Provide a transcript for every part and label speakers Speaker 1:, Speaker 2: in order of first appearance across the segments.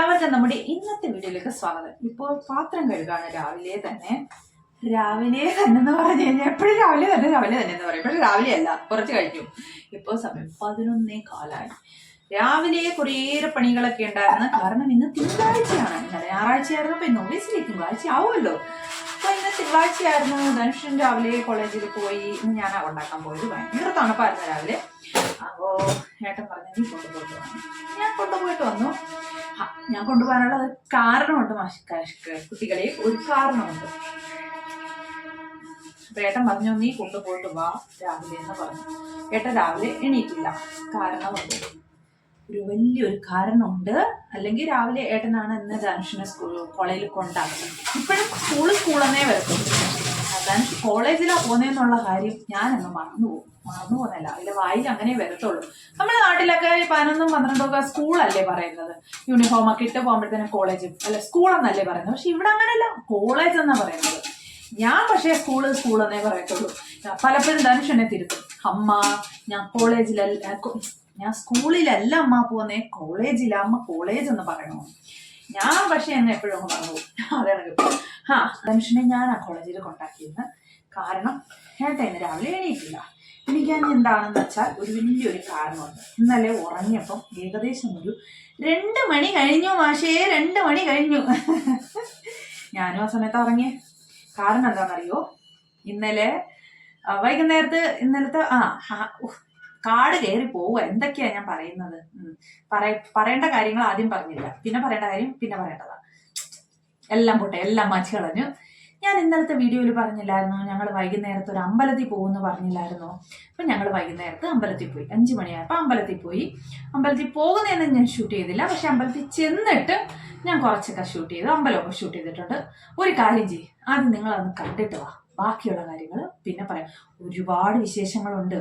Speaker 1: എല്ലാവർക്കും നമ്മുടെ ഇന്നത്തെ വീഡിയോയിലേക്ക് സ്വാഗതം. ഇപ്പോൾ പാത്രം കഴുകാണ് രാവിലെ തന്നെ. രാവിലെ തന്നെ എന്ന് പറഞ്ഞു കഴിഞ്ഞാൽ എപ്പോഴും രാവിലെ തന്നെ രാവിലെ തന്നെ എന്ന് പറയും. പക്ഷെ രാവിലെ അല്ല കുറച്ച് കഴിഞ്ഞു ഇപ്പോൾ സമയം പതിനൊന്നേ കാലായി. രാവിലെ കുറേയേറെ പണികളൊക്കെ ഉണ്ടായിരുന്നു. കാരണം ഇന്ന് തിങ്കളാഴ്ചയാണ്. ഞായറാഴ്ചയായിരുന്നു അപ്പൊ ഇന്ന് ഒബിയസ്ലി തിങ്കളാഴ്ച ആവുമല്ലോ. അപ്പൊ ഇന്ന് തിങ്കളാഴ്ചയായിരുന്നു. ധനുഷൻ രാവിലെ കോളേജിൽ പോയി. ഇന്ന് ഞാനാ ഉണ്ടാക്കാൻ പോയത് ഭയങ്കര തണുപ്പായിരുന്നു രാവിലെ. അപ്പോ ഏട്ടൻ പറഞ്ഞു നീ കൊണ്ടുപോയിട്ട് വന്നു ഞാൻ കൊണ്ടുപോയിട്ട് വന്നു. ഞാൻ കൊണ്ടുപോകാനുള്ള കാരണമുണ്ട് മാഷ് കുട്ടികളെ ഒരു കാരണമുണ്ട്. ഏട്ടൻ പറഞ്ഞു നീ കൊണ്ടുപോയിട്ട് വാ രാവിലെ എന്ന് പറഞ്ഞു. ഏട്ടൻ രാവിലെ എണീറ്റില്ല. കാരണമുണ്ട്. ഒരു വലിയൊരു കാരണമുണ്ട്. അല്ലെങ്കിൽ രാവിലെ ഏട്ടനാണ് ഇന്ന് ധനുഷിനെ സ്കൂൾ കോളേജിൽ കൊണ്ടാക്കുന്നത്. ഇപ്പോഴും സ്കൂൾ സ്കൂളെന്നേ വരത്തുള്ളൂ. അതാണ് കോളേജിലാണ് പോകുന്നതെന്നുള്ള കാര്യം ഞാനങ്ങ് മറന്നു പോകും. മറന്നു പോകുന്നില്ല. അതിന്റെ വായിൽ അങ്ങനെ വരത്തുള്ളൂ. നമ്മുടെ നാട്ടിലൊക്കെ പതിനൊന്നും പന്ത്രണ്ടും ഒക്കെ സ്കൂളല്ലേ പറയുന്നത്. യൂണിഫോം ഒക്കെ ഇട്ട് പോകുമ്പോഴത്തേനും കോളേജ് അല്ല സ്കൂളെന്നല്ലേ പറയുന്നത്. പക്ഷെ ഇവിടെ അങ്ങനെയല്ല. കോളേജ് എന്നാ പറയുന്നത്. ഞാൻ പക്ഷേ സ്കൂൾ സ്കൂളെന്നേ പറയത്തുള്ളൂ. പലപ്പോഴും ധനുഷ് എന്നെ തിരുത്തും. അമ്മ ഞാൻ കോളേജിലല്ല ഞാൻ സ്കൂളിലല്ല അമ്മ പോന്നേ കോളേജില അമ്മ കോളേജ് എന്ന് പറയണോ? ഞാൻ പക്ഷെ എന്നെ എപ്പോഴും അങ്ങ് പറഞ്ഞു. അതാണ് ആ മനുഷ്യനെ ഞാൻ ആ കോളേജിൽ കൊണ്ടാക്കിയിരുന്നത് കാരണം ഏട്ടാ ഇന്ന് രാവിലെ എണീറ്റില്ല. എണീക്കാൻ എന്താണെന്ന് വെച്ചാൽ ഒരു വലിയൊരു കാരണമുണ്ട്. ഇന്നലെ ഉറങ്ങിയപ്പം ഏകദേശം ഒരു രണ്ട് മണി കഴിഞ്ഞു മാഷേ രണ്ട് മണി കഴിഞ്ഞു. ഞാനും ആ സമയത്ത് ഉറങ്ങിയേ. കാരണം എന്താണെന്നറിയോ? ഇന്നലെ വൈകുന്നേരത്ത് ഇന്നലത്തെ ആ കാട് കയറി പോവുക. എന്തൊക്കെയാ ഞാൻ പറയുന്നത്? പറയേണ്ട കാര്യങ്ങൾ ആദ്യം പറഞ്ഞില്ല. പിന്നെ പറയേണ്ട കാര്യം പിന്നെ പറയേണ്ടതാ. എല്ലാം പോട്ടെ എല്ലാം മാറ്റി കളഞ്ഞു. ഞാൻ ഇന്നലത്തെ വീഡിയോയിൽ പറഞ്ഞില്ലായിരുന്നു? ഞങ്ങൾ വൈകുന്നേരത്ത് ഒരു അമ്പലത്തിൽ പോകുമെന്ന് പറഞ്ഞില്ലായിരുന്നു? അപ്പം ഞങ്ങൾ വൈകുന്നേരത്ത് അമ്പലത്തിൽ പോയി. അഞ്ച് മണിയായപ്പോൾ അമ്പലത്തിൽ പോയി. അമ്പലത്തിൽ പോകുന്നതെന്ന് ഞാൻ ഷൂട്ട് ചെയ്തില്ല. പക്ഷെ അമ്പലത്തിൽ ചെന്നിട്ട് ഞാൻ കുറച്ചൊക്കെ ഷൂട്ട് ചെയ്തു. അമ്പലമൊക്കെ ഷൂട്ട് ചെയ്തിട്ടുണ്ട്. ഒരു കാര്യം ചെയ്യും. ആദ്യം നിങ്ങൾ അതൊന്ന് കണ്ടിട്ട് വാ. ബാക്കിയുള്ള കാര്യങ്ങൾ പിന്നെ പറയാം. ഒരുപാട് വിശേഷങ്ങളുണ്ട്.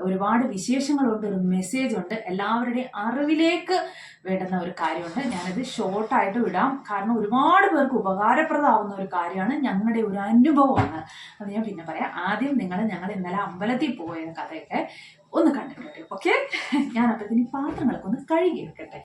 Speaker 1: ഒരുപാട് വിശേഷങ്ങളുണ്ട്. ഒരു മെസ്സേജ് ഉണ്ട്. എല്ലാവരുടെയും അറിവിലേക്ക് വേണ്ടുന്ന ഒരു കാര്യമുണ്ട്. ഞാനത് ഷോർട്ടായിട്ട് വിടാം. കാരണം ഒരുപാട് പേർക്ക് ഉപകാരപ്രദമാവുന്ന ഒരു കാര്യമാണ് ഞങ്ങളുടെ ഒരു അനുഭവമാണ്. അത് ഞാൻ പിന്നെ പറയാം. ആദ്യം നിങ്ങൾ ഞങ്ങൾ ഇന്നലെ അമ്പലത്തിൽ പോയ കഥയൊക്കെ ഒന്ന് കണ്ടിട്ടുണ്ട് ഓക്കെ ഞാൻ അപ്പത്തിന് പാത്രങ്ങളൊക്കെ ഒന്ന് കഴുകി വെക്കട്ടെ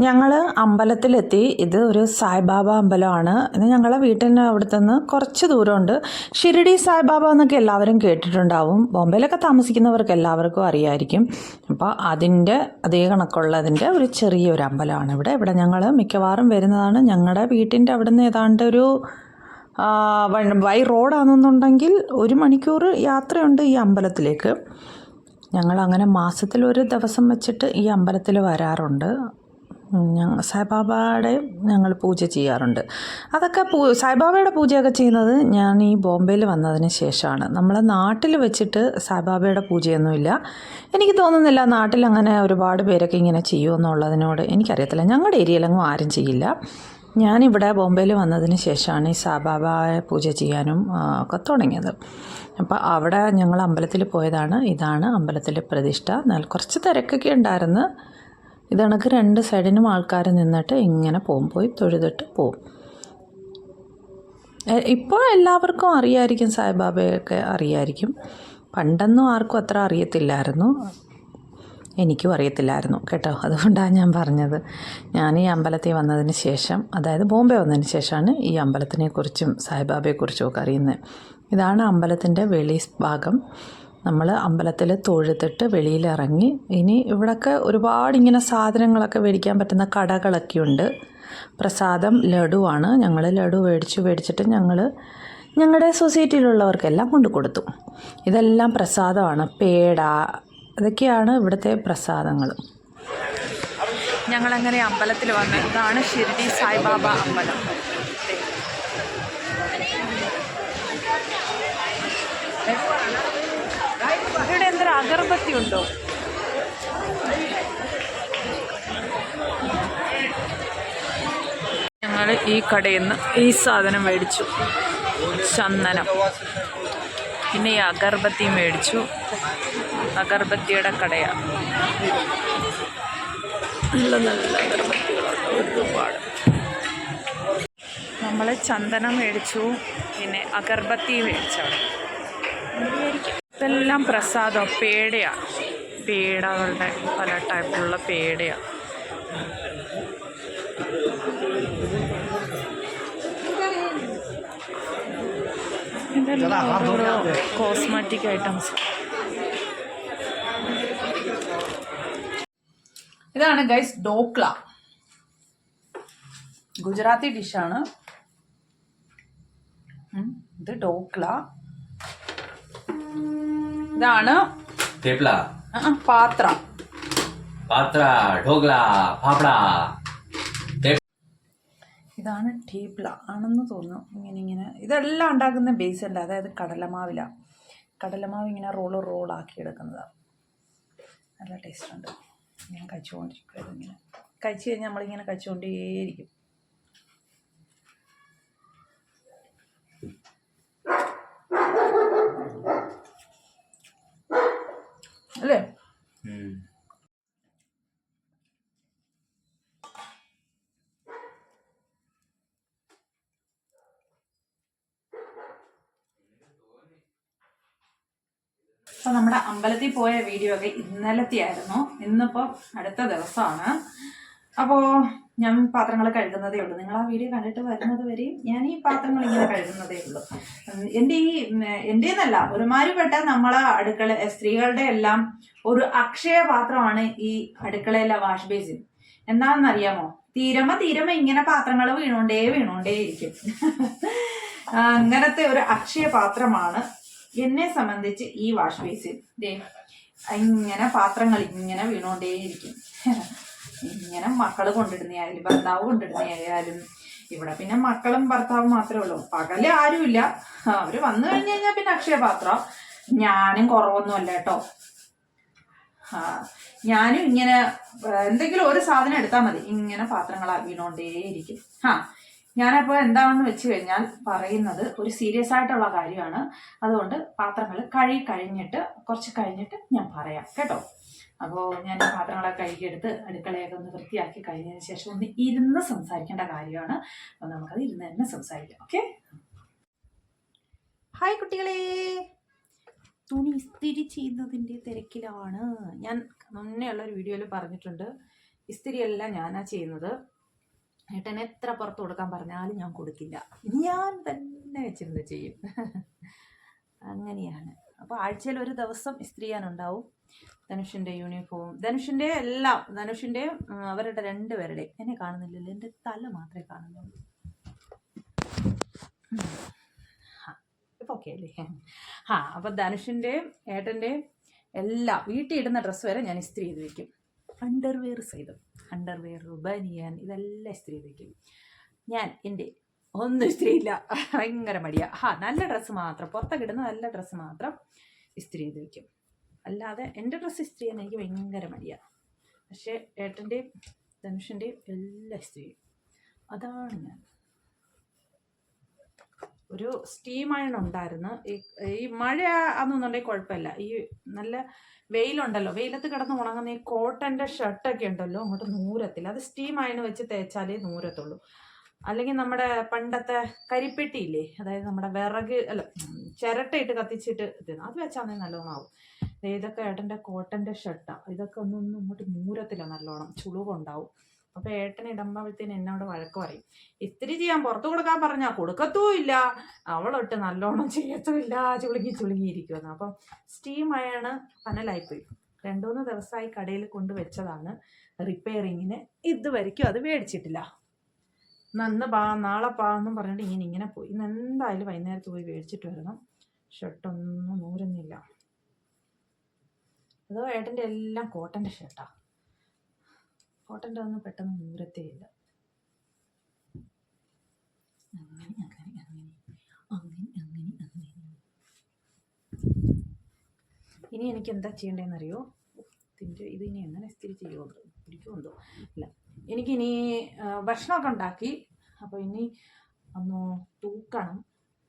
Speaker 2: ഞങ്ങൾ അമ്പലത്തിലെത്തി. ഇത് ഒരു സായിബാബ അമ്പലമാണ്. ഇത് ഞങ്ങളെ വീട്ടിന് അവിടുത്തെ നിന്ന് കുറച്ച് ദൂരമുണ്ട്. ഷിരിഡി സായിബാബ എന്നൊക്കെ എല്ലാവരും കേട്ടിട്ടുണ്ടാവും. ബോംബെയിലൊക്കെ താമസിക്കുന്നവർക്ക് എല്ലാവർക്കും അറിയായിരിക്കും. അപ്പോൾ അതിന്റെ അതേ കണക്കുള്ളതിന്റെ ഒരു ചെറിയൊരു അമ്പലമാണ് ഇവിടെ. ഇവിടെ ഞങ്ങൾ മിക്കവാറും വരുന്നതാണ് ഞങ്ങളുടെ വീട്ടിന്റെ അവിടെ നിന്ന് ഏതാണ്ട് ഒരു വൈ റോഡാണെന്നുണ്ടെങ്കിൽ ഒരു മണിക്കൂർ യാത്രയുണ്ട് ഈ അമ്പലത്തിലേക്ക്. ഞങ്ങൾ അങ്ങനെ മാസത്തിൽ ഒരു ദിവസം വെച്ചിട്ട് ഈ അമ്പലത്തിൽ വരാറുണ്ട്. സായിബാബയുടെ ഞങ്ങൾ പൂജ ചെയ്യാറുണ്ട്. അതൊക്കെ പൂ സായിബാബയുടെ പൂജയൊക്കെ ചെയ്യുന്നത് ഞാൻ ഈ ബോംബെയിൽ വന്നതിന് ശേഷമാണ്. നമ്മളെ നാട്ടിൽ വെച്ചിട്ട് സായിബാബയുടെ പൂജയൊന്നുമില്ല. എനിക്ക് തോന്നുന്നില്ല നാട്ടിൽ അങ്ങനെ ഒരുപാട് പേരൊക്കെ ഇങ്ങനെ ചെയ്യുമെന്നുള്ളതിനോട് എനിക്കറിയത്തില്ല. ഞങ്ങളുടെ ഏരിയയിലെങ്ങും ആരും ചെയ്യില്ല. ഞാനിവിടെ ബോംബെയിൽ വന്നതിന് ശേഷമാണ് ഈ സായിബാബയെ പൂജ ചെയ്യാനും ഒക്കെ തുടങ്ങിയത്. അപ്പോൾ അവിടെ ഞങ്ങൾ അമ്പലത്തിൽ പോയതാണ്. ഇതാണ് അമ്പലത്തിലെ പ്രതിഷ്ഠ. കുറച്ച് തിരക്കൊക്കെ ഉണ്ടായിരുന്നു. ഇതണക്ക് രണ്ട് സൈഡിനും ആൾക്കാർ നിന്നിട്ട് ഇങ്ങനെ പോകും പോയി തൊഴുതിട്ട് പോകും ഇപ്പോൾ എല്ലാവർക്കും അറിയായിരിക്കും സായിബാബയൊക്കെ അറിയായിരിക്കും. പണ്ടൊന്നും ആർക്കും അത്ര അറിയത്തില്ലായിരുന്നു. എനിക്കും അറിയത്തില്ലായിരുന്നു കേട്ടോ. അതുകൊണ്ടാണ് ഞാൻ പറഞ്ഞത്. ഞാൻ ഈ അമ്പലത്തിൽ വന്നതിന് ശേഷം അതായത് ബോംബെ വന്നതിന് ശേഷമാണ് ഈ അമ്പലത്തിനെക്കുറിച്ചും സായിബാബയെക്കുറിച്ചും ഒക്കെ അറിയുന്നത്. ഇതാണ് അമ്പലത്തിന്റെ വെളി ഭാഗം. നമ്മൾ അമ്പലത്തിൽ തൊഴുതിട്ട് വെളിയിലിറങ്ങി. ഇനി ഇവിടെയൊക്കെ ഒരുപാട് ഇങ്ങനെ സാധനങ്ങളൊക്കെ മേടിക്കാൻ പറ്റുന്ന കടകളൊക്കെ ഉണ്ട് പ്രസാദം ലഡുവാണ്. ഞങ്ങൾ ലഡു മേടിച്ചു മേടിച്ചിട്ട് ഞങ്ങൾ ഞങ്ങളുടെ സൊസൈറ്റിയിലുള്ളവർക്കെല്ലാം കൊണ്ടു കൊടുത്തു. ഇതെല്ലാം പ്രസാദമാണ്. പേട അതൊക്കെയാണ് ഇവിടുത്തെ പ്രസാദങ്ങൾ
Speaker 1: ഞങ്ങളങ്ങനെ അമ്പലത്തിൽ വന്നു ഇതാണ് ഷിർഡി സായിബാബ അമ്പലം. അഗർബത്തി ഉണ്ടോ ഞങ്ങൾ ഈ കടയിൽ നിന്ന് ഈ സാധനം മേടിച്ചു. ചന്ദനം. പിന്നെ ഈ അഗർബത്തി മേടിച്ചു. അഗർബത്തിയുടെ കടയാണ് നല്ല നല്ല അഗർബത്തികളുണ്ട് ഒരുപാട്. നമ്മൾ ചന്ദനം മേടിച്ചു. പിന്നെ അഗർബത്തി മേടിച്ചവിടെ. ഇതെല്ലാം പ്രസാദം? പേടയാണ് പേടകളുടെ പല ടൈപ്പിലുള്ള പേടയാണ്
Speaker 2: ഇതെല്ലാം ഓരോരോ കോസ്മെറ്റിക് ഐറ്റംസ്
Speaker 1: ഇതാണ് ഗൈസ് ഡോക്ല. ഗുജറാത്തി ഡിഷാണ് ഇത് ഡോക്ല. ഇതാണ് പാത്ര.
Speaker 3: പാത്ര ഢോഗ്ല ഫാഫ്ഡ
Speaker 1: ഇതാണ് ടീപ്ല. ആണെന്ന് തോന്നുന്നു. ഇങ്ങനെ ഇങ്ങനെ. ഇതെല്ലാം ഉണ്ടാക്കുന്ന ബേസ് ഉണ്ട് അതായത് കടലമാവില. കടലമാവ് ഇങ്ങനെ റോൾ റോളാക്കി എടുക്കുന്നത്. നല്ല ടേസ്റ്റ് ഉണ്ട്. ഞാൻ കഴിച്ചുകൊണ്ടിരിക്കുന്നത് ഇങ്ങനെ. കഴിച്ചു കഴിഞ്ഞാൽ നമ്മളിങ്ങനെ കഴിച്ചുകൊണ്ടേയിരിക്കും. നമ്മുടെ അമ്പലത്തിൽ പോയ വീഡിയോ ഒക്കെ ഇന്നലത്തെ ആയിരുന്നു ഇന്നിപ്പോൾ അടുത്ത ദിവസമാണ്. അപ്പോൾ ഞാൻ പാത്രങ്ങൾ കഴുകുന്നതേ ഉള്ളൂ. നിങ്ങൾ ആ വീഡിയോ കണ്ടിട്ട് വരുന്നത് വരെയും ഞാൻ ഈ പാത്രങ്ങൾ ഇങ്ങനെ കഴുകുന്നതേ ഉള്ളൂ. എന്റെ ഈ എന്റെ എന്നല്ല ഒരുമാതിരിപ്പെട്ട നമ്മളെ അടുക്കള സ്ത്രീകളുടെ എല്ലാം ഒരു അക്ഷയ പാത്രമാണ് ഈ അടുക്കളയിലെ വാഷ് ബേസിൻ. എന്താണെന്നറിയാമോ? തീരമ തീരമ ഇങ്ങനെ പാത്രങ്ങൾ വീണോണ്ടേ വീണോണ്ടേ ഇരിക്കും അങ്ങനത്തെ ഒരു അക്ഷയ പാത്രമാണ് എന്നെ സംബന്ധിച്ച് ഈ വാഷ് ബേസിൻ ദേ ഇങ്ങനെ പാത്രങ്ങൾ ഇങ്ങനെ വീണോണ്ടേയിരിക്കും ഇങ്ങനെ മക്കൾ കൊണ്ടിടുന്നയായാലും ഭർത്താവ് കൊണ്ടിടുന്നയായാലും ഇവിടെ പിന്നെ മക്കളും ഭർത്താവും മാത്രമേ ഉള്ളൂ. പകൽ ആരുമില്ല. അവർ വന്നു കഴിഞ്ഞു കഴിഞ്ഞാൽ പിന്നെ അക്ഷയപാത്രം. ഞാനും കുറവൊന്നുമല്ല കേട്ടോ. ഞാനും ഇങ്ങനെ എന്തെങ്കിലും ഒരു സാധനം എടുത്താൽ മതി. ഇങ്ങനെ പാത്രങ്ങൾ വീണോണ്ടേയിരിക്കും ആ ഞാനപ്പോൾ എന്താണെന്ന് വെച്ച് കഴിഞ്ഞാൽ പറയുന്നത് ഒരു സീരിയസ് ആയിട്ടുള്ള കാര്യമാണ്. അതുകൊണ്ട് പാത്രങ്ങൾ കഴുകി കഴിഞ്ഞിട്ട് കുറച്ച് കഴിഞ്ഞിട്ട് ഞാൻ പറയാം കേട്ടോ. അപ്പോൾ ഞാൻ പാത്രങ്ങളൊക്കെ കഴുകിയെടുത്ത് അടുക്കളയൊക്കെ ഒന്ന് വൃത്തിയാക്കി കഴിഞ്ഞതിന് ശേഷം ഒന്ന് ഇരുന്ന് സംസാരിക്കേണ്ട കാര്യമാണ്. അപ്പോൾ നമുക്കത് ഇരുന്ന് തന്നെ സംസാരിക്കാം ഓക്കെ? ഹായ് കുട്ടികളെ. തുണി ഇസ്തിരി ചെയ്യുന്നതിന്റെ തിരക്കിലാണ്. ഞാൻ മുന്നേ ഉള്ള ഒരു വീഡിയോയിൽ പറഞ്ഞിട്ടുണ്ട്. ഇസ്തിരിയെല്ലാം ഞാനാ ചെയ്യുന്നത്. ഏട്ടൻ എത്ര പുറത്ത് കൊടുക്കാൻ പറഞ്ഞാലും ഞാൻ കൊടുക്കില്ല. ഞാൻ തന്നെ വെച്ചിരുന്ന് ചെയ്യും. അങ്ങനെയാണ്. അപ്പോൾ ആഴ്ചയിൽ ഒരു ദിവസം ഇസ്ത്രീയാനുണ്ടാവും. ധനുഷിന്റെ യൂണിഫോം ധനുഷിന്റെ എല്ലാം ധനുഷിന്റെ അവരുടെ രണ്ടുപേരുടെ എന്നെ കാണുന്നില്ലല്ലോ എന്റെ തല മാത്രമേ കാണുന്നുള്ളൂ. ഇപ്പോൾ ഓക്കെ അല്ലേ? ആ അപ്പോൾ ധനുഷിന്റെയും ഏട്ടന്റെയും എല്ലാം വീട്ടിൽ ഇടുന്ന ഡ്രസ്സ് വരെ ഞാൻ ഇസ്ത്രി ചെയ്ത് വെക്കും. അണ്ടർവെയർ സൈതും അണ്ടർവെയർ ബനിയൻ ഇതെല്ലാം സ്ത്രീ ചെയ്ത് ഞാൻ എന്റെ ഒന്നും ഇല്ല ഭയങ്കര മടിയാ. ആ നല്ല ഡ്രസ്സ് മാത്രം. പുറത്തൊക്കെ ഇടുന്ന നല്ല ഡ്രസ്സ് മാത്രം സ്ത്രീ ചെയ്ത് വെക്കും അല്ലാതെ എന്റെ ഡ്രസ്സ് ഇസ്ത്രീ ചെയ്യാൻ എനിക്ക് ഭയങ്കര മടിയാണ് പക്ഷേ ഏട്ടന്റെയും ധനുഷിന്റെയും എല്ലാം ഇസ്ത്രി. ചെയ്യും അതാണ് ഞാൻ. ഒരു സ്റ്റീം അയൺ ഉണ്ടായിരുന്നു. ഈ മഴ ആണെന്നുണ്ടെങ്കിൽ കുഴപ്പമില്ല. ഈ നല്ല വെയിലുണ്ടല്ലോ. വെയിലത്ത് കിടന്ന് ഉണങ്ങുന്ന ഈ കോട്ടന്റെ ഷർട്ടൊക്കെ ഉണ്ടല്ലോ അങ്ങോട്ട് നൂരത്തില്ല. അത് സ്റ്റീം അയൺ വെച്ച് തേച്ചാലേ നൂരത്തുള്ളൂ. അല്ലെങ്കിൽ നമ്മുടെ പണ്ടത്തെ കരിപ്പെട്ടിയില്ലേ അതായത് നമ്മുടെ വിറക് അല്ല ചിരട്ടയിട്ട് കത്തിച്ചിട്ട് അത് വെച്ചാൽ നല്ലോണം ആവും ദേ ഇതൊക്കെ ഏട്ടന്റെ കോട്ടന്റെ ഷർട്ടാണ് ഇതൊക്കെ ഒന്നും ഇങ്ങോട്ട് നൂരത്തില്ല നല്ലോണം. ചുളിവുണ്ടാവും. അപ്പോൾ ഏട്ടൻ ഇടുമ്പോഴത്തേന് എന്നോട് വഴക്ക് പറയും. ഇത്തിരി ചെയ്യാൻ പുറത്തു കൊടുക്കാൻ പറഞ്ഞാൽ കൊടുക്കത്തൂ ഇല്ല അവളൊട്ട് നല്ലോണം ചെയ്യത്തുമില്ല. ചുളുങ്ങി ചുളുങ്ങി ഇരിക്കുമെന്ന് അപ്പം സ്റ്റീം അയാണ് പനലായിപ്പോയി. രണ്ടു മൂന്ന് ദിവസമായി കടയിൽ കൊണ്ടുവച്ചതാണ് റിപ്പയറിങ്ങിന് ഇതുവരെയ്ക്കും അത് മേടിച്ചിട്ടില്ല. നന്ന് പാ നാളെ പാ എന്നും പറഞ്ഞിട്ട് ഇങ്ങനെ ഇങ്ങനെ പോയി. ഇന്ന് എന്തായാലും വൈകുന്നേരത്ത് പോയി മേടിച്ചിട്ട് വരണം. ഷർട്ടൊന്നും നൂരുന്നില്ല അതോ ഏട്ടന്റെ എല്ലാം കോട്ടന്റെ ഷർട്ടാണ് കോട്ടന്റെ ഒന്നും പെട്ടെന്ന് നൂരത്തേ ഇല്ല. അങ്ങനെ അങ്ങനെ അങ്ങനെ അങ്ങനെ അങ്ങനെ അങ്ങനെ. ഇനി എനിക്ക് എന്താ ചെയ്യേണ്ടതെന്നറിയോ? ഇതിന്റെ ഇത് ഇനി എങ്ങനെ സ്ഥിരി ചെയ്യുമോ പിടിക്കുമെന്തോ ഇല്ല. എനിക്കിനി ഭക്ഷണമൊക്കെ ഉണ്ടാക്കി. അപ്പോൾ ഇനി ഒന്ന് തൂക്കണം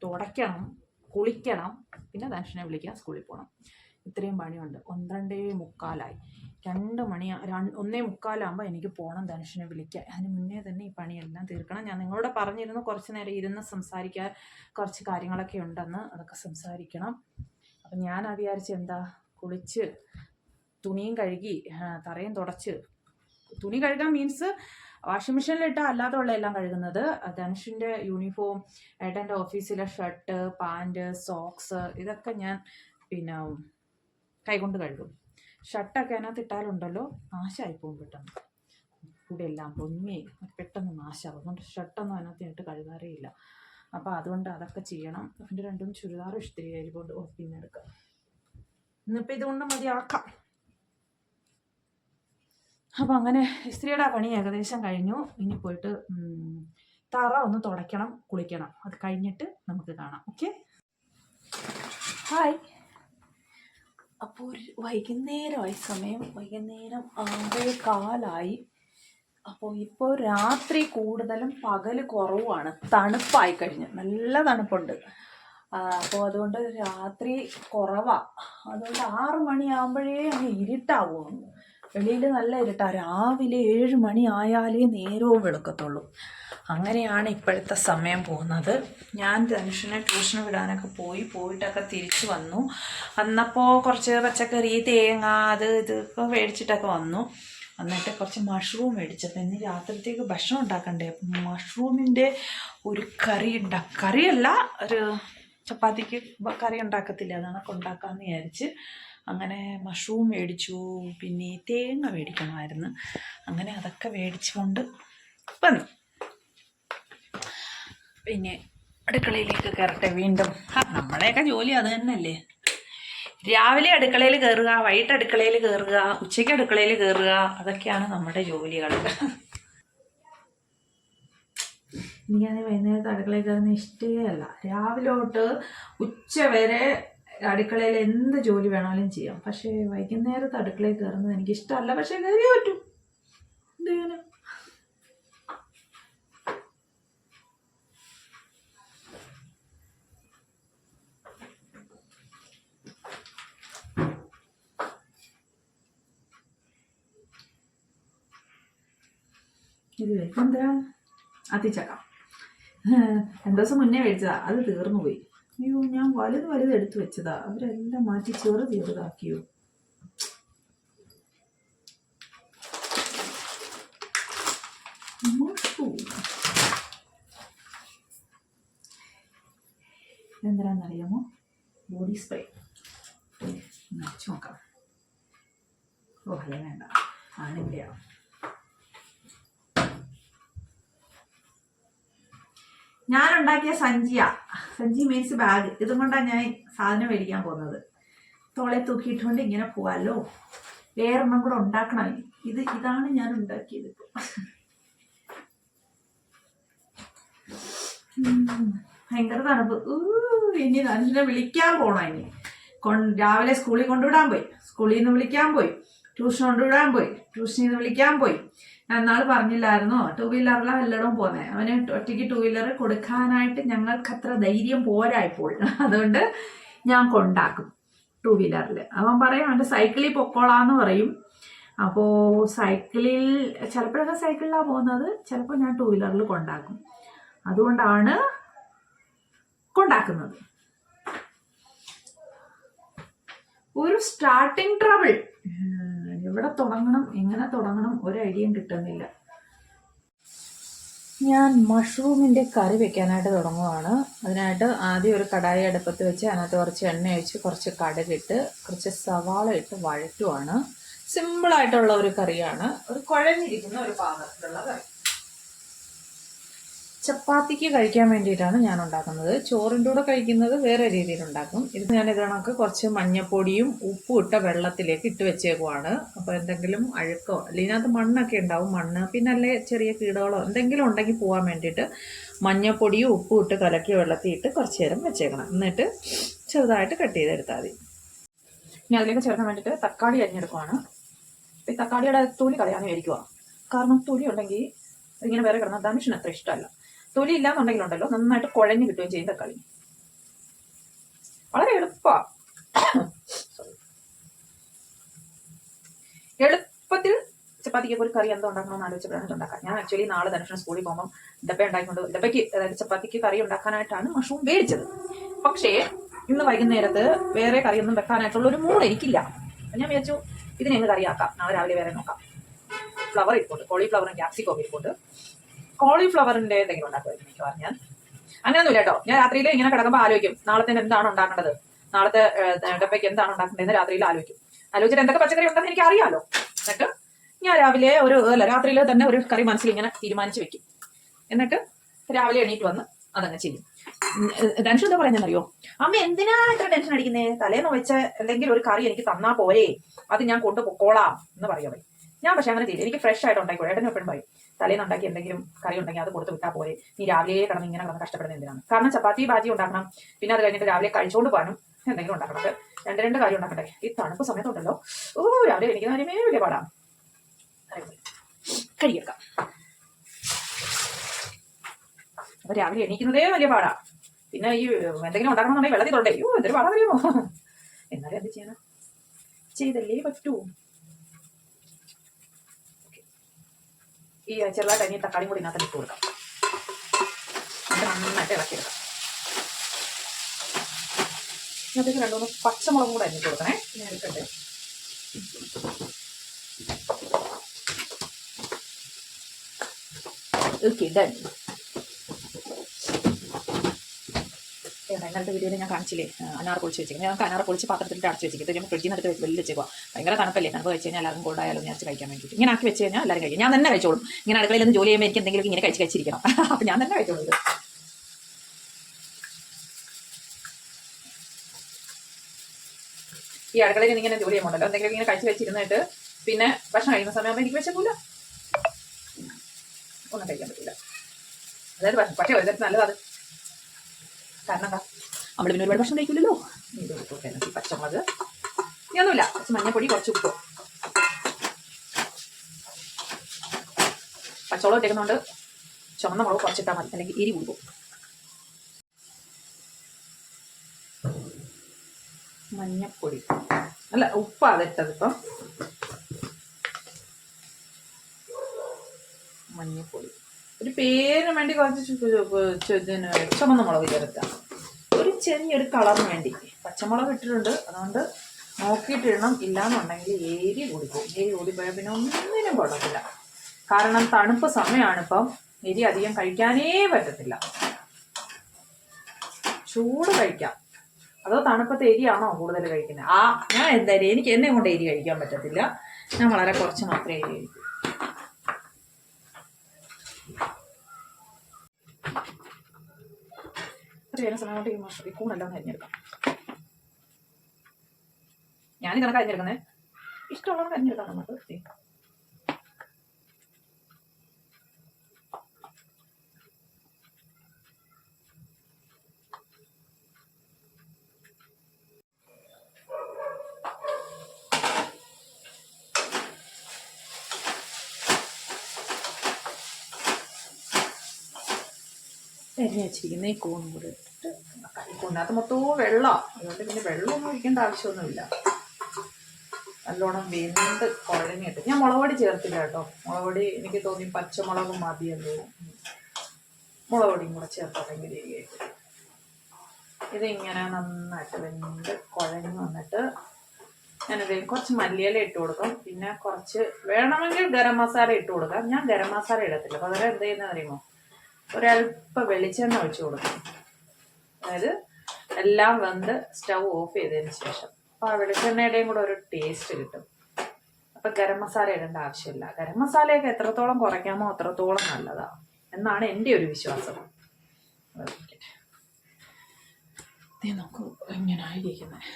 Speaker 1: തുടയ്ക്കണം കുളിക്കണം. പിന്നെ ധനുഷിനെ വിളിക്കാം സ്കൂളിൽ പോകണം ഇത്രയും പണിയുണ്ട്. പന്ത്രണ്ടേ മുക്കാലായി. രണ്ട് മണി ഒന്നേ മുക്കാലാകുമ്പോൾ എനിക്ക് പോകണം ധനുഷിനെ വിളിക്കാൻ. അതിന് മുന്നേ തന്നെ ഈ പണിയെല്ലാം തീർക്കണം. ഞാൻ നിങ്ങളോട് പറഞ്ഞിരുന്നു കുറച്ച് നേരം ഇരുന്ന് സംസാരിക്കാൻ കുറച്ച് കാര്യങ്ങളൊക്കെ ഉണ്ടെന്ന് അതൊക്കെ സംസാരിക്കണം. അപ്പം ഞാൻ വിചാരിച്ച് എന്താ കുളിച്ച് തുണിയും കഴുകി തറയും തുടച്ച്. തുണി കഴുകാൻ മീൻസ് വാഷിംഗ് മെഷീനിലിട്ട് അല്ലാതുള്ള എല്ലാം കഴുകുന്നത്. ധനുഷിന്റെ യൂണിഫോം ഏട്ടന്റെ ഓഫീസിലെ ഷർട്ട് പാന്റ് സോക്സ് ഇതൊക്കെ ഞാൻ പിന്നെ കൈകൊണ്ട് കഴുകും. ഷർട്ടൊക്കെ അതിനകത്ത് ഇട്ടാലുണ്ടല്ലോ നാശമായി പോകും പെട്ടെന്ന്. കൂടെയെല്ലാം പൊങ്ങി പെട്ടെന്ന് നാശമാകും അതുകൊണ്ട് ഷർട്ടൊന്നും അതിനകത്ത് ഇട്ട് കഴുകാറേ ഇല്ല. അപ്പോൾ അതുകൊണ്ട് അതൊക്കെ ചെയ്യണം. എന്റെ രണ്ടും ചുരിദാറും ഇഷ്ടം കൊണ്ട് ഓ, പിന്നെ എടുക്കാം ഇന്നിപ്പോൾ ഇതുകൊണ്ട് മതിയാക്കാം. അപ്പം അങ്ങനെ ഇസ്ത്രീയുടെ പണി ഏകദേശം കഴിഞ്ഞു. ഇനി പോയിട്ട് തറ ഒന്ന് തുടയ്ക്കണം കുളിക്കണം. അത് കഴിഞ്ഞിട്ട് നമുക്ക് കാണാം. ഓക്കെ? ഹായ് അപ്പോൾ ഒരു വൈകുന്നേരമായി സമയം വൈകുന്നേരം ആറേ കാലായി. അപ്പോൾ ഇപ്പോൾ രാത്രി കൂടുതലും പകൽ കുറവാണ്. തണുപ്പായി കഴിഞ്ഞു. നല്ല തണുപ്പുണ്ട്. അപ്പോൾ അതുകൊണ്ട് രാത്രി കുറവാണ് അതുകൊണ്ട് ആറ് മണിയാകുമ്പോഴേ അങ്ങ് ഇരുട്ടാവും വെളിയിൽ നല്ല ഇരുട്ടാ. രാവിലെ ഏഴ് മണി ആയാലേ നേരവും വെളുക്കത്തുള്ളൂ. അങ്ങനെയാണ് ഇപ്പോഴത്തെ സമയം പോകുന്നത്. ഞാൻ ധനുഷിനെ ട്യൂഷന് വിടാനൊക്കെ പോയി പോയിട്ടൊക്കെ തിരിച്ചു വന്നു. വന്നപ്പോൾ കുറച്ച് പച്ചക്കറി തേങ്ങ അത് ഇതൊക്കെ മേടിച്ചിട്ടൊക്കെ വന്നു. എന്നിട്ട് കുറച്ച് മഷ്റൂം മേടിച്ചപ്പോൾ ഇന്ന് രാത്രിത്തേക്ക് ഭക്ഷണം ഉണ്ടാക്കണ്ടേ? മഷ്റൂമിന്റെ ഒരു കറി ഉണ്ടാ കറിയല്ല ഒരു ചപ്പാത്തിക്ക് കറി ഉണ്ടാക്കത്തില്ല. അതൊക്കെ ഉണ്ടാക്കാമെന്ന് വിചാരിച്ച് അങ്ങനെ മഷ്റൂം മേടിച്ചു പിന്നെ തേങ്ങ മേടിക്കണമായിരുന്നു. അങ്ങനെ അതൊക്കെ മേടിച്ചുകൊണ്ട് വന്നു. പിന്നെ അടുക്കളയിലേക്ക് കയറട്ടെ വീണ്ടും. നമ്മളെയൊക്കെ ജോലി അത് തന്നെയല്ലേ? രാവിലെ അടുക്കളയിൽ കയറുക വൈകിട്ട് അടുക്കളയിൽ കയറുക ഉച്ചയ്ക്ക് അടുക്കളയിൽ കയറുക അതൊക്കെയാണ് നമ്മുടെ ജോലികൾ. എനിക്കത് വൈകുന്നേരത്തെ അടുക്കളയിൽ കയറുന്ന ഇഷ്ടമേ അല്ല. രാവിലെ ഉച്ച വരെ അടുക്കളയിൽ എന്ത് ജോലി വേണമെങ്കിലും ചെയ്യാം. പക്ഷേ വൈകുന്നേരത്ത് അടുക്കളയിൽ കയറുന്നത് എനിക്ക് ഇഷ്ടമല്ല പക്ഷേ കയറിയേ പറ്റൂ. ഇത് എന്താ അത്തിച്ചക്ക രണ്ടു ദിവസം മുന്നേ മേടിച്ചതാ. അത് തീർന്നു പോയി അയ്യോ ഞാൻ വലുത് വലുത് എടുത്തു വെച്ചതാ. അവരെല്ലാം മാറ്റി ചെറു ചെറുതാക്കിയോ. എന്തിനാണെന്നറിയാമോ ബോഡി സ്പ്രേ നടിച്ചു നോക്കാം. ഓ അല്ല വേണ്ട. ആണിന്റെയാണ് ഞാൻ ഉണ്ടാക്കിയ സഞ്ചിയ. സഞ്ചി മീൻസ് ബാഗ് ഇതും കൊണ്ടാണ് ഞാൻ സാധനം മേടിക്കാൻ പോകുന്നത്. തോളെ തൂക്കിയിട്ടുകൊണ്ട് ഇങ്ങനെ പോവാല്ലോ വേറെണ്ണം കൂടെ ഉണ്ടാക്കണം. ഇത് ഇതാണ് ഞാൻ ഉണ്ടാക്കിയത് ഭയങ്കര തണുപ്പ്. ഇനി നല്ല വിളിക്കാൻ പോണം ഇനി. രാവിലെ സ്കൂളിൽ കൊണ്ടുവിടാൻ പോയി. സ്കൂളിൽ നിന്ന് വിളിക്കാൻ പോയി. ട്യൂഷൻ കൊണ്ടുവിടാൻ പോയി. ട്യൂഷനിൽ നിന്ന് വിളിക്കാൻ പോയി. നാൾ പറഞ്ഞില്ലായിരുന്നോ? ടൂ വീലറിലാണ് എല്ലായിടവും പോകുന്നത് അവന് ഒറ്റയ്ക്ക് ടൂ വീലർ കൊടുക്കാനായിട്ട് ഞങ്ങൾക്ക് അത്ര ധൈര്യം പോരാ ഇപ്പോൾ അതുകൊണ്ട് ഞാൻ കൊണ്ടാക്കും ടൂ വീലറിൽ അവൻ പറയും അവന്റെ സൈക്കിളിൽ പൊക്കോളാന്ന് പറയും. അപ്പോൾ സൈക്കിളിൽ ചിലപ്പോഴൊക്കെ സൈക്കിളിലാണ് പോകുന്നത്. ചിലപ്പോൾ ഞാൻ ടൂ വീലറിൽ കൊണ്ടാക്കും. അതുകൊണ്ടാണ് കൊണ്ടാക്കുന്നത്. ഒരു സ്റ്റാർട്ടിങ് ട്രബിൾ എവിടെ തുടങ്ങണം എങ്ങനെ തുടങ്ങണം ഒരു ഐഡിയയും കിട്ടുന്നില്ല. ഞാൻ മഷ്റൂമിന്റെ കറി വെക്കാനായിട്ട് തുടങ്ങുവാണ്. അതിനായിട്ട് ആദ്യം ഒരു കടായി അടുപ്പത്ത് വെച്ച് അതിനകത്ത് കുറച്ച് എണ്ണ ഒഴിച്ച് കുറച്ച് കടുകിട്ട് കുറച്ച് സവാള ഇട്ട് വഴറ്റുവാണ്. സിമ്പിളായിട്ടുള്ള ഒരു കറിയാണ്. ഒരു കുഴഞ്ഞിരിക്കുന്ന ഒരു പാത്രത്തിലുള്ള കറി. ചപ്പാത്തിക്ക് കഴിക്കാൻ വേണ്ടിയിട്ടാണ് ഞാൻ ഉണ്ടാക്കുന്നത് ചോറിന്റെ കൂടെ കഴിക്കുന്നത് വേറെ രീതിയിൽ ഉണ്ടാക്കും ഇത് ഞാൻ ഇതിനൊക്കെ കുറച്ച് മഞ്ഞപ്പൊടിയും ഉപ്പും ഇട്ട വെള്ളത്തിലേക്ക് ഇട്ട് വെച്ചേക്കുവാണ്. അപ്പോൾ എന്തെങ്കിലും അഴുക്കോ അല്ലെങ്കിൽ ഇതിനകത്ത് മണ്ണൊക്കെ ഉണ്ടാവും. മണ്ണ് പിന്നെ അല്ലെ ചെറിയ കീടകളോ എന്തെങ്കിലും ഉണ്ടെങ്കിൽ പോകാൻ വേണ്ടിയിട്ട് മഞ്ഞപ്പൊടിയും ഉപ്പും ഇട്ട് കലക്കിയ വെള്ളത്തിൽ ഇട്ട് കുറച്ച് നേരം വെച്ചേക്കണം. എന്നിട്ട് ചെറുതായിട്ട് കട്ട് ചെയ്തെടുത്താൽ മതി. ഇനി അതിലേക്ക് ചേർക്കാൻ വേണ്ടിയിട്ട് തക്കാളി അരിഞ്ഞെടുക്കുവാണ്. ഈ തക്കാളിയുടെ തൊലി കളയാനും വിചാരിക്കുക കാരണം തൊലി ഉണ്ടെങ്കിൽ ഇങ്ങനെ വേറെ കിടന്ന ധനുഷിന് അത്ര ഇഷ്ടമല്ല. തൊലി ഇല്ലാന്നുണ്ടെങ്കിലുണ്ടല്ലോ നന്നായിട്ട് കുഴഞ്ഞു കിട്ടുകയും ചെയ്യും തക്കാളി. വളരെ എളുപ്പ. എളുപ്പത്തിൽ ചപ്പാത്തിക്ക് ഒരു കറി എന്താ ഉണ്ടാക്കണമെന്ന് ആലോചിച്ചപ്പോഴാണ് ഇത് ഉണ്ടാക്കാൻ. ഞാൻ ആക്ച്വലി നാളെ ധനുഷിന് സ്കൂളിൽ പോകുമ്പോൾ ഡപ്പ ഉണ്ടാക്കിക്കൊണ്ട് ഡപ്പയ്ക്ക് അതായത് ചപ്പാത്തിക്ക് കറി ഉണ്ടാക്കാനായിട്ടാണ് മഷ്റൂം മേടിച്ചത് പക്ഷേ ഇന്ന് വൈകുന്നേരത്ത് വേറെ കറിയൊന്നും വെക്കാനായിട്ടുള്ള ഒരു മൂഡ് എനിക്കില്ല. ഞാൻ വിചാരിച്ചു ഇതിനെ കറിയാക്കാം. നാളെ രാവിലെ വേറെ നോക്കാം. ഫ്ലവർ ഇരിപ്പുണ്ട്. കോളിഫ്ലവറും ക്യാപ്സിക്കോം ഇരിപ്പുണ്ട്. കോളിഫ്ലവറിന്റെ എന്തെങ്കിലും ഉണ്ടാക്കുമായിരുന്നു എനിക്ക് പറഞ്ഞാൽ അങ്ങനെയൊന്നുമില്ല കേട്ടോ. ഞാൻ രാത്രിയിൽ ഇങ്ങനെ കിടക്കുമ്പോൾ ആലോചിക്കും നാളത്തെ എന്താണ് ഉണ്ടാക്കേണ്ടത്? നാളത്തെ ഡപ്പയ്ക്ക് എന്താണ് ഉണ്ടാക്കേണ്ടതെന്ന് രാത്രിയിൽ ആലോചിക്കും. ആലോചിച്ചിട്ട് എന്തൊക്കെ പച്ചക്കറി ഉണ്ടെന്ന് എനിക്ക് അറിയാമല്ലോ എന്നിട്ട് ഞാൻ രാവിലെ ഒരു അല്ല രാത്രിയിൽ തന്നെ ഒരു കറി മനസ്സിൽ ഇങ്ങനെ തീരുമാനിച്ച് വെക്കും. എന്നിട്ട് രാവിലെ എണീറ്റ് വന്ന് അതങ്ങ് ചെയ്യും. ടെൻഷൻ എന്താ പറയുന്നറിയോ അമ്മ എന്തിനാ ഇത്ര ടെൻഷൻ അടിക്കുന്നേ? തലേന്ന് വെച്ച എന്തെങ്കിലും ഒരു കറി എനിക്ക് തന്നാ പോരെ. അത് ഞാൻ കൊണ്ടു പൊക്കോളാം എന്ന് പറയാം ഞാൻ പക്ഷെ അങ്ങനെ ചെയ്യില്ല. എനിക്ക് ഫ്രഷ് ആയിട്ട് ഉണ്ടായിക്കോളെ. ഏട്ടനും എപ്പോഴും പറയും തലേന്ന് ഉണ്ടാക്കി എന്തെങ്കിലും കറി ഉണ്ടെങ്കിൽ അത് കൊടുത്ത് വിട്ടാൽ പോലെ നീ രാവിലെ കിടന്ന് ഇങ്ങനെ കിടന്ന് കഷ്ടപ്പെടുന്ന എന്തിനാണ്? കാരണം ചപ്പാത്തി ബാജി ഉണ്ടാക്കണം. പിന്നെ അത് കഴിഞ്ഞിട്ട് രാവിലെ കഴിച്ചുകൊണ്ട് പോകാനും എന്തെങ്കിലും ഉണ്ടാക്കണം. രണ്ട് രണ്ട് കാര്യം ഉണ്ടാക്കട്ടെ. ഈ തണുപ്പ് സമയത്തുണ്ടല്ലോ. ഓ രാവിലെ എനിക്ക് കാര്യമേ വലിയ പാടാം. കഴിയെടുക്കാം അപ്പൊ രാവിലെ എണീക്കുന്നതേ വലിയ പാടാ. പിന്നെ ഈ എന്തെങ്കിലും ഉണ്ടാക്കണമെന്നുണ്ടെങ്കിൽ വെള്ളത്തിൽ തൊണ്ടേ അയ്യോ എന്തൊരു പാടാ അറിയുമോ? എന്നാലും എന്ത് ചെയ്യണം ചെയ്തല്ലേ പറ്റൂ. ഈ ചെറുതായിട്ട് അരിഞ്ഞ തക്കാളിയും കൂടി ഇതിനകത്ത് ഇട്ട് കൊടുക്കാം. നന്നായിട്ട് ഇളക്കിയെടുക്കാം ഇതിനകത്തേക്ക് രണ്ടുമൂന്ന് പച്ചമുളകും കൂടെ അരിഞ്ഞിട്ട് കൊടുക്കണേ. ഞാൻ എടുക്കട്ടെ. ഓക്കെ ഡൺ ഇന്നലത്തെ വീഡിയോയിൽ ഞാൻ കാണിച്ചില്ലേ? അനാർ പൊളിച്ച് വെച്ചിരിക്കുന്നത് ഞങ്ങൾക്ക് അനാർ പൊളിച്ച് പാത്രത്തിൽ അടച്ച് വെച്ചിരിക്കുന്നത് ഞാൻ ഫ്രിഡ്ജിൽ നിന്ന് എടുത്ത് വലിയ വെച്ചേക്കുക ഭയങ്കര തണുപ്പല്ലേ? തണുപ്പ് വെച്ച് കഴിഞ്ഞാൽ എല്ലാവരും കോൾഡായാലും ഞാൻ കഴിക്കാൻ വേണ്ടിയിട്ട്. ഇങ്ങനെ ആക്കി വെച്ച് കഴിഞ്ഞാൽ എല്ലാവരും കഴിക്കും. ഞാൻ തന്നെ കഴിച്ചോളും. ഇങ്ങനെ അടുക്കളയിൽ നിന്ന് ജോലി ചെയ്യുമ്പോൾ എനിക്ക് എന്തെങ്കിലും ഇങ്ങനെ കഴിച്ച് കഴിച്ചിരിക്കണം. അപ്പം ഞാൻ തന്നെ കഴിച്ചോളൂ ഈ അടുക്കളയിൽ ഇങ്ങനെ ജോലി ചെയ്യുമ്പോണ്ടല്ലോ. എന്തെങ്കിലും ഇങ്ങനെ കഴിച്ച് വെച്ചിരുന്നിട്ട് പിന്നെ ഭക്ഷണം കഴിക്കുന്ന സമയമാകുമ്പോൾ എനിക്ക് വെച്ചേക്കൂല ഒന്നും കഴിക്കാൻ പറ്റില്ല അതായത് പക്ഷേ ഒരു തരത്തിൽ നല്ലതാണ് കാരണം എന്താ നമ്മൾ പിന്നെ ഒരുപാട് ഭക്ഷണം കഴിക്കില്ലല്ലോ ഇത് പച്ചമുളക്. ഇനിയൊന്നുമില്ല കുറച്ച് മഞ്ഞപ്പൊടി കുറച്ച് ഉപ്പ്. പച്ചമുളക് ഇട്ടേക്കുന്നതുകൊണ്ട് ചുമന്ന മുളക് കുറച്ചിട്ടാൽ മതി. അല്ലെങ്കിൽ ഇരി കൂടും. മഞ്ഞപ്പൊടി. അല്ല ഉപ്പാ അതിട്ടത് ഇപ്പം. മഞ്ഞപ്പൊടി. ഒരു പേരിന് വേണ്ടി കുറച്ച് ചുമന്ന മുളക് ഒരു ചെറിയൊരു കളറിന് വേണ്ടി. പച്ചമുളക് ഇട്ടിട്ടുണ്ട്. അതുകൊണ്ട് നോക്കിയിട്ടിടണം. ഇല്ലാന്നുണ്ടെങ്കിൽ ഏരി കൂടിപ്പോകും ഏരി കൂടിപ്പോയാൽ പിന്നെ ഒന്നിനും കുഴപ്പമില്ല. കാരണം തണുപ്പ് സമയമാണ് ഇപ്പം എരി അധികം കഴിക്കാനേ പറ്റത്തില്ല. ചൂട് കഴിക്കാം. അതോ തണുപ്പത്തെ എരിയാണോ കൂടുതൽ കഴിക്കുന്നത്? ആ ഞാൻ എന്തായാലും എനിക്ക് എന്നെ കൊണ്ട് എരി കഴിക്കാൻ പറ്റത്തില്ല. ഞാൻ വളരെ കുറച്ച് മാത്രമേ എരി കഴിക്കൂ. ഒരു ചെയ്യുന്ന സമയം കൊണ്ട് ഈ മഷ- ഈ കൂണെല്ലാം അരിഞ്ഞെടുക്കാം ഞാൻ കണക്ക് അരിഞ്ഞെടുക്കുന്നത് ഇഷ്ടമുള്ളത് അരിഞ്ഞെടുക്കാം നമുക്ക്. അരിഞ്ഞ് വെച്ചിരിക്കുന്ന ഈ കൂണും കൂടെ. ഇട്ടിട്ട് ഈ കൂണിനകത്ത് മൊത്തവും വെള്ളം. അതുകൊണ്ട് പിന്നെ വെള്ളമൊന്നും ഒഴിക്കേണ്ട ആവശ്യമൊന്നുമില്ല. നല്ലോണം വെന്ത് കുഴഞ്ഞിട്ട്. ഞാൻ മുളക് പൊടി ചേർത്തില്ല കേട്ടോ. മുളക് പൊടി എനിക്ക് തോന്നി പച്ചമുളക് മതിയല്ലോ മുളക് പൊടിയും കൂടെ ചേർത്തോട്ടെങ്കിൽ ഇതിങ്ങനെ നന്നായിട്ട് വെന്ത് കുഴഞ്ഞ് വന്നിട്ട് ഞാനിത് കുറച്ച് മല്ലിയില ഇട്ട് കൊടുക്കും. പിന്നെ കുറച്ച് വേണമെങ്കിൽ ഗരം മസാല ഇട്ട് കൊടുക്കാം. ഞാൻ ഗരം മസാല ഇടത്തില്ല. പകരം എന്ത് ചെയ്യുന്ന അറിയുമോ ഒരല്പ വെളിച്ചെണ്ണ ഒഴിച്ചു കൊടുക്കും. അതായത് എല്ലാം വന്ന് സ്റ്റൗ ഓഫ് ചെയ്തതിന് ശേഷം. അപ്പോൾ ആ വെളിച്ചെണ്ണയുടെയും കൂടെ ഒരു ടേസ്റ്റ് കിട്ടും. അപ്പം ഗരം മസാല ഇടേണ്ട ആവശ്യമില്ല. ഗരം മസാലയൊക്കെ എത്രത്തോളം കുറയ്ക്കാമോ അത്രത്തോളം നല്ലതാ എന്നാണ് എന്റെ ഒരു വിശ്വാസം. നോക്കൂ ഇങ്ങനെ ആയിരിക്കുന്നത്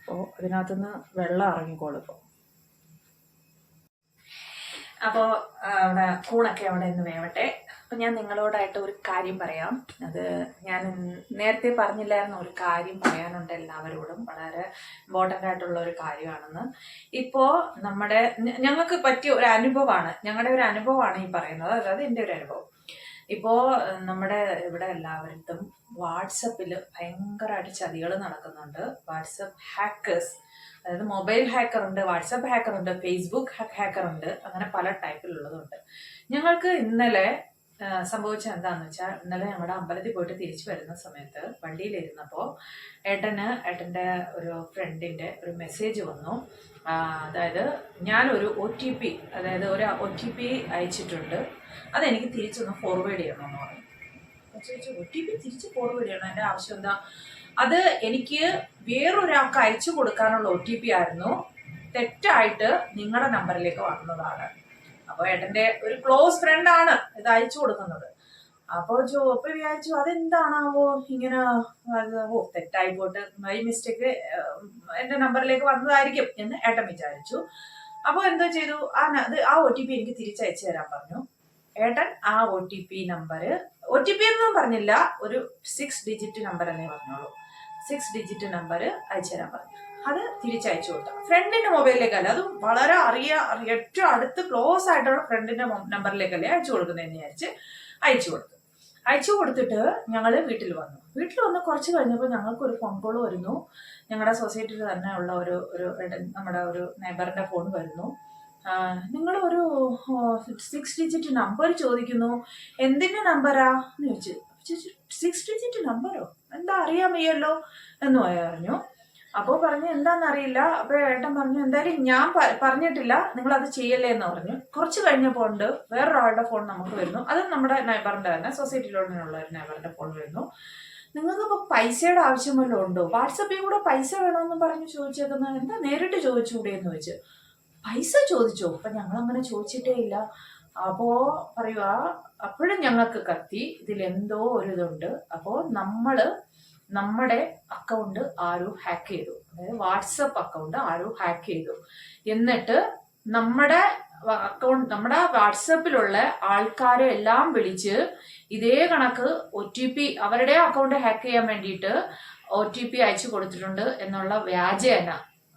Speaker 1: അപ്പോൾ അതിനകത്തുനിന്ന് വെള്ളം ഇറങ്ങിക്കോളും ഇപ്പോൾ അപ്പോൾ അവിടെ കൂണൊക്കെ അവിടെ നിന്ന് വേവട്ടെ. അപ്പം ഞാൻ നിങ്ങളോടായിട്ട് ഒരു കാര്യം പറയാം. അത് ഞാൻ നേരത്തെ പറഞ്ഞില്ലായിരുന്നു ഒരു കാര്യം പറയാനുണ്ട് എല്ലാവരോടും. വളരെ ഇമ്പോർട്ടന്റ് ആയിട്ടുള്ള ഒരു കാര്യമാണെന്ന്. ഇപ്പോ നമ്മുടെ ഞങ്ങൾക്ക് പറ്റിയ ഒരു അനുഭവമാണ്. ഞങ്ങളുടെ ഒരു അനുഭവമാണ് ഈ പറയുന്നത്. അതായത് എന്റെ ഒരു അനുഭവം. ഇപ്പോ നമ്മുടെ ഇവിടെ എല്ലാവരിടത്തും വാട്സപ്പിൽ ഭയങ്കരമായിട്ട് ചതികൾ നടക്കുന്നുണ്ട്. വാട്സപ്പ് ഹാക്കേഴ്സ് അതായത് മൊബൈൽ ഹാക്കർ ഉണ്ട് വാട്സപ്പ് ഹാക്കർ ഉണ്ട് ഫേസ്ബുക്ക് ഹാക്കർ ഉണ്ട് അങ്ങനെ പല ടൈപ്പിലുള്ളതുണ്ട് ഞങ്ങൾക്ക് ഇന്നലെ സംഭവിച്ച എന്താന്ന് വെച്ചാൽ ഇന്നലെ ഞങ്ങളുടെ അമ്പലത്തിൽ പോയിട്ട് തിരിച്ചു വരുന്ന സമയത്ത് വണ്ടിയിലിരുന്നപ്പോൾ ഏട്ടന് ഏട്ടന്റെ ഒരു ഫ്രണ്ടിന്റെ ഒരു മെസ്സേജ് വന്നു. അതായത് ഞാനൊരു ഒ ടി പി അതായത് ഒരു ഒ ടി പി അയച്ചിട്ടുണ്ട്. അതെനിക്ക് തിരിച്ചൊന്ന് ഫോർവേഡ് ചെയ്യണം എന്ന് പറഞ്ഞു ചോദിച്ചു ഒ ടി പി തിരിച്ച് ഫോർവേഡ് ചെയ്യണം? എന്റെ ആവശ്യം എന്താ? അത് എനിക്ക് വേറൊരാൾക്ക് അയച്ചു കൊടുക്കാനുള്ള ഒ ടി പി ആയിരുന്നു. തെറ്റായിട്ട് നിങ്ങളുടെ നമ്പറിലേക്ക് വന്നതാണ്. അപ്പോൾ ഏട്ടന്റെ ഒരു ക്ലോസ് ഫ്രണ്ട് ആണ് ഇത് അയച്ചു കൊടുക്കുന്നത്. അപ്പോൾ ജോ അപ്പോൾ വിചാരിച്ചു അതെന്താണാവോ ഇങ്ങനെ ഓ തെറ്റായി പോയിട്ട് മൈ മിസ്റ്റേക്ക് എന്റെ നമ്പറിലേക്ക് വന്നതായിരിക്കും എന്ന് ഏട്ടൻ വിചാരിച്ചു. അപ്പോൾ എന്തോ ചെയ്തു? ആ ആ ഒ ടി പി എനിക്ക് തിരിച്ചയച്ചു തരാൻ പറഞ്ഞു. ഏട്ടൻ ആ O T P number O T P എന്നൊന്നും പറഞ്ഞില്ല ഒരു സിക്സ് ഡിജിറ്റ് നമ്പർ എന്നേ പറഞ്ഞോളൂ. സിക്സ് ഡിജിറ്റ് നമ്പർ അയച്ചു തരാൻ പറഞ്ഞു. അത് തിരിച്ചയച്ചു കൊടുത്തു. ഫ്രണ്ടിന്റെ മൊബൈലിലേക്കല്ല അതും വളരെ അറിയ ഏറ്റവും അടുത്ത് ക്ലോസ് ആയിട്ടുള്ള ഫ്രണ്ടിന്റെ നമ്പറിലേക്കല്ലേ അയച്ചു കൊടുക്കുന്നതെന്ന് വിചാരിച്ച് അയച്ചു കൊടുത്തു. അയച്ചു കൊടുത്തിട്ട് ഞങ്ങൾ വീട്ടിൽ വന്നു. വീട്ടിൽ വന്ന് കുറച്ച് കഴിഞ്ഞപ്പോൾ ഞങ്ങൾക്ക് ഒരു ഫോൺ കോൾ വരുന്നു. ഞങ്ങളുടെ സൊസൈറ്റിയിൽ തന്നെ ഉള്ള ഒരു ഒരു നമ്മുടെ ഒരു നെബറിന്റെ ഫോൺ വരുന്നു. നിങ്ങൾ ഒരു സിക്സ് ഡിജിറ്റ് നമ്പർ ചോദിക്കുന്നു. എന്തിന്റെ നമ്പരാ എന്ന് ചോദിച്ചു. സിക്സ് ഡിജിറ്റ് നമ്പറോ എന്താ അറിയാൻ വയ്യല്ലോ? എന്ന് പറഞ്ഞു. അപ്പോൾ പറഞ്ഞു എന്താണെന്നറിയില്ല അപ്പോൾ ഏട്ടൻ പറഞ്ഞു എന്തായാലും ഞാൻ പറഞ്ഞിട്ടില്ല. നിങ്ങൾ അത് ചെയ്യല്ലേ എന്ന് പറഞ്ഞു. കുറച്ച് കഴിഞ്ഞപ്പോൾ ഉണ്ട് വേറൊരാളുടെ ഫോൺ നമുക്ക് വരുന്നു. അത് നമ്മുടെ നൈബറിന്റെ തന്നെ സൊസൈറ്റിയിലുള്ള ഒരു നൈബറിന്റെ ഫോൺ വരുന്നു. നിങ്ങൾക്ക് ഇപ്പോൾ പൈസയുടെ ആവശ്യം വല്ലതും ഉണ്ടോ? വാട്സപ്പിൽ കൂടെ പൈസ വേണമെന്ന് പറഞ്ഞ് ചോദിച്ചേക്കുന്നത് എന്താ നേരിട്ട് ചോദിച്ചുകൂടെ എന്ന് ചോദിച്ചു. പൈസ ചോദിച്ചോ? അപ്പൊ ഞങ്ങൾ അങ്ങനെ ചോദിച്ചിട്ടേ ഇല്ല. അപ്പോ പറയുക അപ്പോഴും ഞങ്ങൾക്ക് കത്തി. ഇതിൽ എന്തോ ഒരു ഇതുണ്ട് അപ്പോൾ നമ്മൾ നമ്മുടെ അക്കൗണ്ട് ആരോ ഹാക്ക് ചെയ്തു. അതായത് വാട്സപ്പ് അക്കൗണ്ട് ആരോ ഹാക്ക് ചെയ്തു. എന്നിട്ട് നമ്മുടെ അക്കൗണ്ട് നമ്മുടെ വാട്സപ്പിലുള്ള ആൾക്കാരെ എല്ലാം വിളിച്ച് ഇതേ കണക്ക് ഒ ടി പി അവരുടെ അക്കൗണ്ട് ഹാക്ക് ചെയ്യാൻ വേണ്ടിയിട്ട് ഒ ടി പി അയച്ചു കൊടുത്തിട്ടുണ്ട് എന്നുള്ള വ്യാജേന.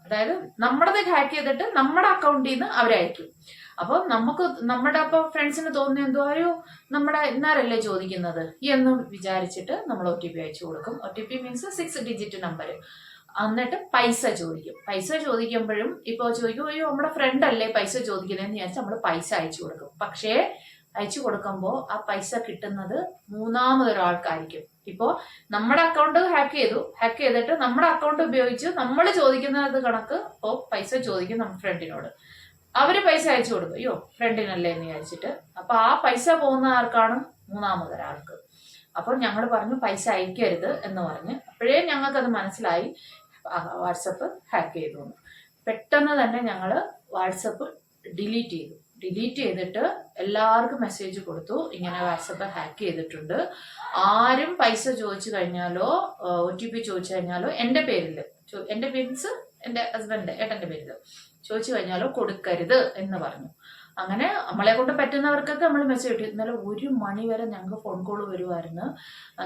Speaker 1: അതായത് നമ്മുടേത് ഹാക്ക് ചെയ്തിട്ട് നമ്മുടെ അക്കൗണ്ടിൽ നിന്ന് അവരയക്കും. അപ്പോൾ നമുക്ക് നമ്മുടെ അപ്പോൾ ഫ്രണ്ട്സിന് തോന്നുന്ന എന്തോ ഒരു നമ്മുടെ ഇന്നാരല്ലേ ചോദിക്കുന്നത്? എന്ന് വിചാരിച്ചിട്ട് നമ്മൾ ഒ ടി പി അയച്ചു കൊടുക്കും. O T P means six digit number എന്നിട്ട് പൈസ ചോദിക്കും. പൈസ ചോദിക്കുമ്പോഴും ഇപ്പോൾ ചോദിക്കും അയ്യോ നമ്മുടെ ഫ്രണ്ട് അല്ലേ പൈസ ചോദിക്കുന്നതെന്ന് വിചാരിച്ച് നമ്മൾ പൈസ അയച്ചു കൊടുക്കും. പക്ഷേ അയച്ചു കൊടുക്കുമ്പോൾ ആ പൈസ കിട്ടുന്നത് മൂന്നാമതൊരാൾക്കായിരിക്കും. ഇപ്പോൾ നമ്മുടെ അക്കൗണ്ട് ഹാക്ക് ചെയ്തു. ഹാക്ക് ചെയ്തിട്ട് നമ്മുടെ അക്കൗണ്ട് ഉപയോഗിച്ച് നമ്മൾ ചോദിക്കുന്നത് കണക്ക് ഇപ്പോൾ പൈസ ചോദിക്കും നമ്മുടെ ഫ്രണ്ടിനോട് അവർ പൈസ അയച്ചു കൊടുക്കും അയ്യോ ഫ്രണ്ടിനല്ലേ? എന്ന് വിചാരിച്ചിട്ട്. അപ്പൊ ആ പൈസ പോകുന്ന ആർക്കാണ്? മൂന്നാമതൊരാൾക്ക് അപ്പോൾ ഞങ്ങൾ പറഞ്ഞു പൈസ അയക്കരുത് എന്ന് പറഞ്ഞ്. അപ്പോഴേ ഞങ്ങൾക്കത് മനസ്സിലായി. വാട്സപ്പ് ഹാക്ക് ചെയ്തു പെട്ടെന്ന് തന്നെ ഞങ്ങൾ വാട്സപ്പ് ഡിലീറ്റ് ചെയ്തു. ഡിലീറ്റ് ചെയ്തിട്ട് എല്ലാവർക്കും മെസ്സേജ് കൊടുത്തു. ഇങ്ങനെ വാട്സപ്പ് ഹാക്ക് ചെയ്തിട്ടുണ്ട്. ആരും പൈസ ചോദിച്ചു കഴിഞ്ഞാലോ ഒ ടി പി ചോദിച്ചു കഴിഞ്ഞാലോ എന്റെ പേരിൽ എന്റെ മീൻസ് എന്റെ ഹസ്ബൻഡ് ഏട്ടന്റെ പേരിൽ ചോദിച്ചു കഴിഞ്ഞാലോ കൊടുക്കരുത് എന്ന് പറഞ്ഞു. അങ്ങനെ നമ്മളെ കൊണ്ട് പറ്റുന്നവർക്കൊക്കെ നമ്മൾ മെസ്സേജ് ഇട്ടു. ഇന്നലെ ഒരു മണി വരെ ഞങ്ങൾക്ക് ഫോൺ കോൾ വരുമായിരുന്നു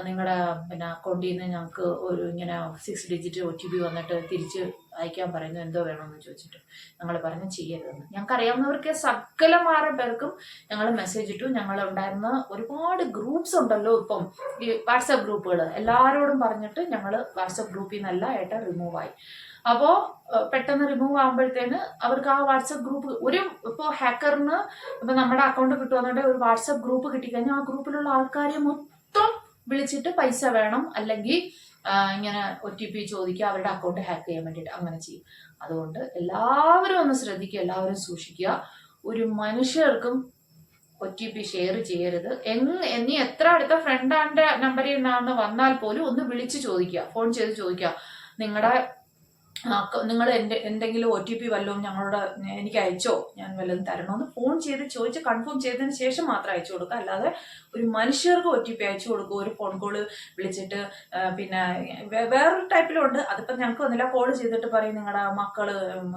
Speaker 1: നിങ്ങളുടെ പിന്നെ അക്കൗണ്ടിൽ നിന്ന് ഞങ്ങൾക്ക് ഒരു ഇങ്ങനെ six digit O T P വന്നിട്ട് തിരിച്ച് അയക്കാൻ പറയുന്നു എന്തോ വേണമെന്ന് ചോദിച്ചിട്ട് ഞങ്ങൾ പറഞ്ഞു ചെയ്യരുതെന്ന്. ഞങ്ങൾക്ക് അറിയാവുന്നവർക്ക് സകലമാരെ പേർക്കും ഞങ്ങൾ മെസ്സേജ് ഇട്ടു. ഞങ്ങൾ ഉണ്ടായിരുന്ന ഒരുപാട് ഗ്രൂപ്പ്സ് ഉണ്ടല്ലോ ഇപ്പം. ഈ വാട്സപ്പ് ഗ്രൂപ്പുകൾ എല്ലാവരോടും പറഞ്ഞിട്ട് ഞങ്ങൾ വാട്സപ്പ് ഗ്രൂപ്പിൽ നിന്നല്ല ഏട്ടൻ റിമൂവ് ആയി. അപ്പോൾ പെട്ടെന്ന് റിമൂവ് ആകുമ്പോഴത്തേന് അവർക്ക് ആ വാട്സപ്പ് ഗ്രൂപ്പ് ഒരു ഇപ്പോൾ ഹാക്കറിന് ഇപ്പൊ നമ്മുടെ അക്കൗണ്ട് കിട്ടുവാന്നുണ്ടെങ്കിൽ ഒരു വാട്സപ്പ് ഗ്രൂപ്പ് കിട്ടിക്കഴിഞ്ഞാൽ ആ ഗ്രൂപ്പിലുള്ള ആൾക്കാരെ മൊത്തം വിളിച്ചിട്ട് പൈസ വേണം. അല്ലെങ്കിൽ ഇങ്ങനെ ഒ ടി പി ചോദിക്കുക അവരുടെ അക്കൗണ്ട് ഹാക്ക് ചെയ്യാൻ വേണ്ടിയിട്ട് അങ്ങനെ ചെയ്യും. അതുകൊണ്ട് എല്ലാവരും ഒന്ന് ശ്രദ്ധിക്കുക എല്ലാവരും സൂക്ഷിക്കുക. ഒരു മനുഷ്യർക്കും ഒ ടി പി ഷെയർ ചെയ്യരുത്. എങ് നീ എത്ര അടുത്ത ഫ്രണ്ടാന്റെ നമ്പറിൽ നിന്നാണ് വന്നാൽ പോലും ഒന്ന് വിളിച്ച് ചോദിക്കുക ഫോൺ ചെയ്ത് ചോദിക്കുക. നിങ്ങളുടെ നിങ്ങൾ എന്റെ എന്തെങ്കിലും ഒ ടി പി വല്ലതും ഞങ്ങളോട് എനിക്ക് അയച്ചോ? ഞാൻ വല്ലതും തരണമെന്ന് ഫോൺ ചെയ്ത് ചോദിച്ച് കൺഫേം ചെയ്തതിന് ശേഷം മാത്രം അയച്ചു കൊടുക്കുക. അല്ലാതെ ഒരു മനുഷ്യർക്ക് ഒ ടി പി അയച്ചു കൊടുക്കുക. ഒരു ഫോൺ കോൾ വിളിച്ചിട്ട് പിന്നെ വേറൊരു ടൈപ്പിലുണ്ട് അതിപ്പോൾ ഞങ്ങൾക്ക് വന്നില്ല. കോൾ ചെയ്തിട്ട് പറയും നിങ്ങളുടെ മക്കൾ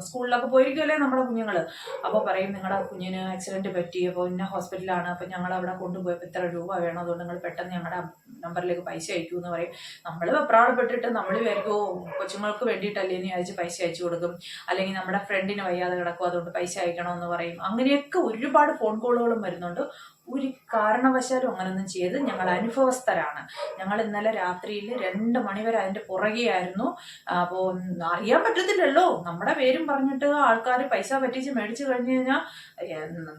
Speaker 1: സ്കൂളിലൊക്കെ പോയിരിക്കുമല്ലേ നമ്മുടെ കുഞ്ഞുങ്ങൾ അപ്പോൾ പറയും നിങ്ങളുടെ കുഞ്ഞിന് ആക്സിഡന്റ് പറ്റി. അപ്പോൾ ഇന്ന ഹോസ്പിറ്റലാണ് അപ്പോൾ ഞങ്ങൾ അവിടെ കൊണ്ടുപോയപ്പോൾ ഇത്ര രൂപ വേണം. അതുകൊണ്ട് നിങ്ങൾ പെട്ടെന്ന് ഞങ്ങളുടെ നമ്പറിലേക്ക് പൈസ അയക്കൂ എന്ന് പറയും. നമ്മൾ പ്രാണപ്പെട്ടിട്ട് നമ്മൾ വിചാരിക്കും "ഓ, കൊച്ചുങ്ങൾക്ക് വേണ്ടിയിട്ടല്ലേ എന്ന് വിചാരിച്ച് പൈസ അയച്ചു കൊടുക്കും. അല്ലെങ്കിൽ നമ്മുടെ ഫ്രണ്ടിന് വയ്യാതെ കിടക്കും അതുകൊണ്ട് പൈസ അയക്കണമെന്ന് പറയും. അങ്ങനെയൊക്കെ ഒരുപാട് ഫോൺ കോളുകളും വരുന്നുണ്ട്. ഒരു കാരണവശാലും അങ്ങനൊന്നും ചെയ്ത് ഞങ്ങൾ അനുഭവസ്ഥരാണ്. ഞങ്ങൾ ഇന്നലെ രാത്രിയിൽ രണ്ട് മണിവരെ അതിന്റെ പുറകെയായിരുന്നു അപ്പോൾ അറിയാൻ പറ്റത്തില്ലല്ലോ. നമ്മുടെ പേരും പറഞ്ഞിട്ട് ആൾക്കാർ പൈസ പറ്റിച്ച് മേടിച്ചു കഴിഞ്ഞു കഴിഞ്ഞാൽ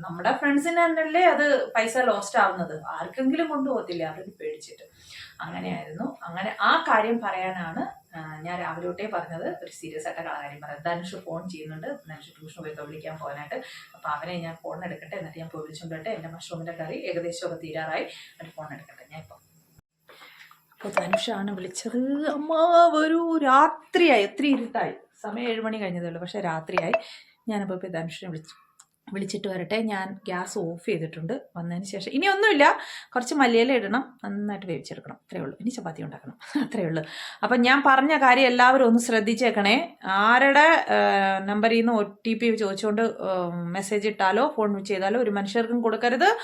Speaker 1: നമ്മുടെ ഫ്രണ്ട്സിന് തന്നെയല്ലേ അത് പൈസ ലോസ്റ്റ് ആവുന്നത്. ആർക്കെങ്കിലും കൊണ്ടുപോകത്തില്ല? അവർ പേടിച്ചിട്ട്. അങ്ങനെയായിരുന്നു. അങ്ങനെ ആ കാര്യം പറയാനാണ് ഞാൻ രാവിലെ തൊട്ടേ പറഞ്ഞത് ഒരു സീരിയസ് ആയിട്ട് കാര്യം പറയാം. ധനുഷ് ഫോൺ ചെയ്യുന്നുണ്ട്. ധനുഷ് ട്യൂഷൻ പോയി വിളിക്കാൻ പോകാനായിട്ട്. അപ്പോൾ അവനെ ഞാൻ ഫോൺ എടുക്കട്ടെ. എന്നിട്ട് ഞാൻ പോയി വിളിച്ചുകൊണ്ടിട്ട് എന്റെ മഷ്റൂമിന്റെ കറി ഏകദേശം ഒക്കെ തീരാറായി. എന്നിട്ട് ഫോൺ എടുക്കട്ടെ. ഞാൻ ഇപ്പം അപ്പോൾ ധനുഷാണ് വിളിച്ചത്. അമ്മ വരൂ രാത്രിയായി. ഒത്തിരി ഇരുട്ടായി. സമയം ഏഴ് മണി കഴിഞ്ഞതേ ഉള്ളൂ. പക്ഷേ രാത്രിയായി. ഞാനപ്പോൾ ഇപ്പോൾ ധനുഷിനെ വിളിച്ചു. വിളിച്ചിട്ട് വരട്ടെ. ഞാൻ ഗ്യാസ് ഓഫ് ചെയ്തിട്ടുണ്ട്. വന്നതിന് ശേഷം ഇനി ഒന്നുമില്ല. കുറച്ച് മല്ലിയില ഇടണം. നന്നായിട്ട് വേവിച്ചെടുക്കണം. അത്രയേ ഉള്ളൂ. ഇനി ചപ്പാത്തി ഉണ്ടാക്കണം. അത്രയേ ഉള്ളൂ. അപ്പം ഞാൻ പറഞ്ഞ കാര്യം എല്ലാവരും ഒന്ന് ശ്രദ്ധിച്ചേക്കണേ. ആരുടെ നമ്പറിൽ നിന്ന് ഒ ടി പി ചോദിച്ചുകൊണ്ട് മെസ്സേജ് ഇട്ടാലോ ഫോൺ ചെയ്താലോ ഒരു മനുഷ്യർക്കും കൊടുക്കരുത്.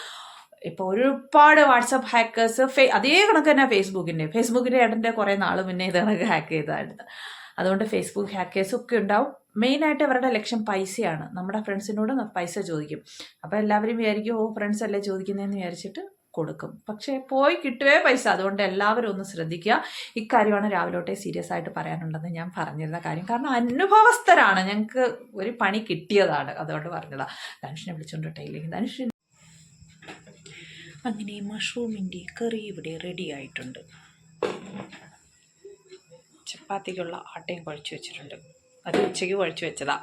Speaker 1: ഇപ്പോൾ ഒരുപാട് വാട്സപ്പ് ഹാക്കേഴ്സ് ഫേ അതേ കണക്ക് തന്നെ ഫേസ്ബുക്കിന്റെ ഫേസ്ബുക്കിന്റെ ഏട്ടന്റെ കുറേ നാൾ മുന്നേ ഇത് കണക്ക് ഹാക്ക് ചെയ്തായിരുന്നു അതുകൊണ്ട് ഫേസ്ബുക്ക് ഹാക്കേഴ്സ് ഒക്കെ ഉണ്ടാവും. മെയിനായിട്ട് അവരുടെ ലക്ഷ്യം പൈസയാണ്. നമ്മുടെ ഫ്രണ്ട്സിനോട് പൈസ ചോദിക്കും. അപ്പോൾ എല്ലാവരും വിചാരിക്കും ഓ ഫ്രണ്ട്സ് അല്ലേ ചോദിക്കുന്നതെന്ന് വിചാരിച്ചിട്ട് കൊടുക്കും. പക്ഷേ പോയി കിട്ടുവേ പൈസ. അതുകൊണ്ട് എല്ലാവരും ഒന്ന് ശ്രദ്ധിക്കുക. ഇക്കാര്യമാണ് രാവിലോട്ടെ സീരിയസ് ആയിട്ട് പറയാനുണ്ടെന്ന് ഞാൻ പറഞ്ഞിരുന്ന കാര്യം. കാരണം അനുഭവസ്ഥരാണ്. ഞങ്ങൾക്ക് ഒരു പണി കിട്ടിയതാണ്. അതുകൊണ്ട് പറഞ്ഞതാണ് ധനുഷിനെ വിളിച്ചുകൊണ്ട് ഇല്ലെങ്കിൽ ധനുഷ് അങ്ങനെ മഷ്റൂമിന്റെ കറി ഇവിടെ റെഡി ആയിട്ടുണ്ട്. ചപ്പാത്തിക്കുള്ള ആട്ടയും കുഴച്ച് വെച്ചിട്ടുണ്ട്. അത് ഉച്ചയ്ക്ക് കുഴച്ച് വെച്ചതാ.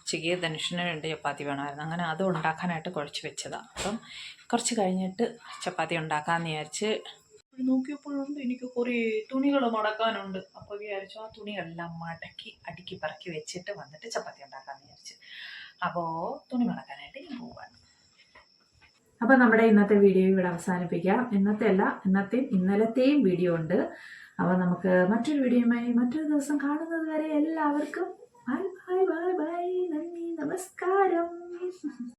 Speaker 1: ഉച്ചയ്ക്ക് ധനുഷിന് രണ്ട് ചപ്പാത്തി വേണമായിരുന്നു. അങ്ങനെ അത് ഉണ്ടാക്കാനായിട്ട് കുഴച്ച് വെച്ചതാ. അപ്പം കുറച്ച് കഴിഞ്ഞിട്ട് ചപ്പാത്തി ഉണ്ടാക്കാമെന്ന് വിചാരിച്ച് നോക്കിയപ്പോഴുണ്ട് എനിക്ക് കുറേ തുണികൾ മടക്കാനുണ്ട്. അപ്പോൾ വിചാരിച്ചു ആ തുണികളെല്ലാം മടക്കി അടുക്കി പറക്കി വെച്ചിട്ട് വന്നിട്ട് ചപ്പാത്തി ഉണ്ടാക്കാമെന്ന് വിചാരിച്ചു. അപ്പോൾ തുണി മടക്കാനായിട്ട് ഞാൻ പോവാണ്. അപ്പോൾ നമ്മുടെ ഇന്നത്തെ വീഡിയോ ഇവിടെ അവസാനിപ്പിക്കാം. ഇന്നത്തെ അല്ല ഇന്നത്തെയും ഇന്നലത്തെയും വീഡിയോ ഉണ്ട്. അപ്പോൾ നമുക്ക് മറ്റൊരു വീഡിയോയുമായി മറ്റൊരു ദിവസം കാണുന്നത് വരെ എല്ലാവർക്കും ബൈ ബൈ ബൈ ബൈ നന്ദി നമസ്കാരം